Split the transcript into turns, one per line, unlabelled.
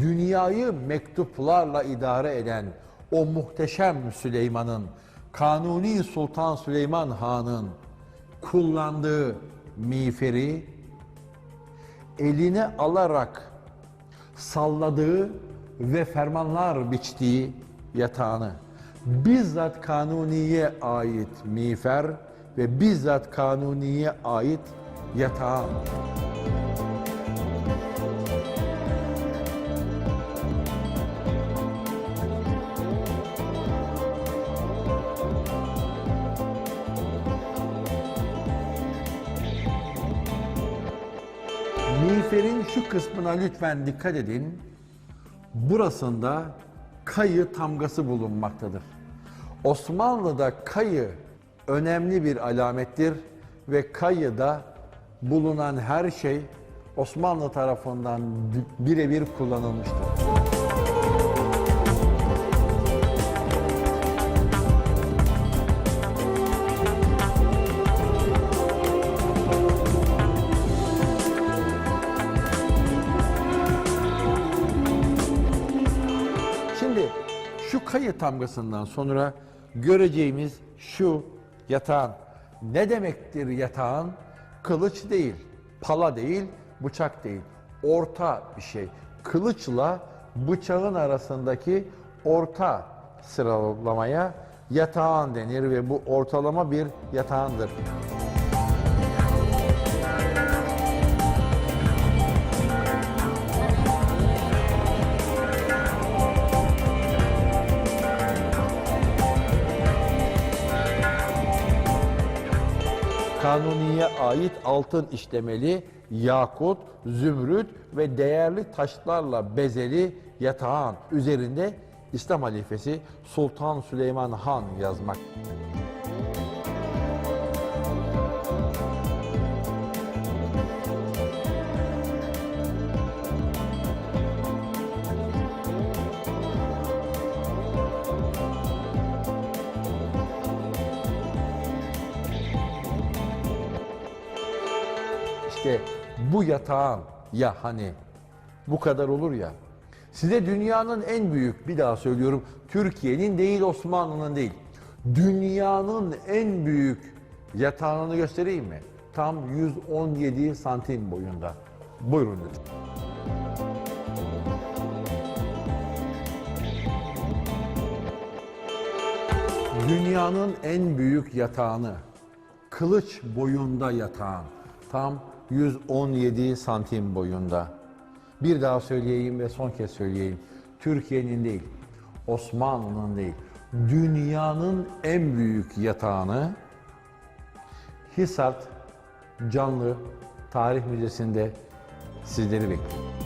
dünyayı mektuplarla idare eden o muhteşem Süleyman'ın, Kanuni Sultan Süleyman Han'ın kullandığı miğferi eline alarak salladığı ve fermanlar biçtiği yatağını bizzat Kanuni'ye ait miğfer ve bizzat Kanuni'ye ait yatağın Miğferin şu kısmına lütfen dikkat edin. Burasında kayı tamgası bulunmaktadır. Osmanlı'da kayı önemli bir alamettir ve kayıda bulunan her şey Osmanlı tarafından birebir kullanılmıştır. Şu kayı tamgasından sonra göreceğimiz şu yatağın ne demektir yatağın? Kılıç değil, pala değil, bıçak değil. Orta bir şey. Kılıçla bıçağın arasındaki orta sıralamaya yatağın denir ve bu ortalama bir yatağındır. Kanuni'ye ait altın işlemeli, yakut, zümrüt ve değerli taşlarla bezeli yatağın üzerinde İslam halifesi Sultan Süleyman Han yazmak. İşte bu yatağın ya hani bu kadar olur ya. Size dünyanın en büyük bir daha söylüyorum Türkiye'nin değil Osmanlı'nın değil. Dünyanın en büyük yatağını göstereyim mi? Tam 117 santim boyunda. Buyurun lütfen. Dünyanın en büyük yatağını, kılıç boyunda yatağın, tam 117 santim boyunda. Bir daha söyleyeyim ve son kez söyleyeyim. Türkiye'nin değil, Osmanlı'nın değil, dünyanın en büyük yatağını Hisart Canlı Tarih Müzesi'nde sizleri bekliyorum.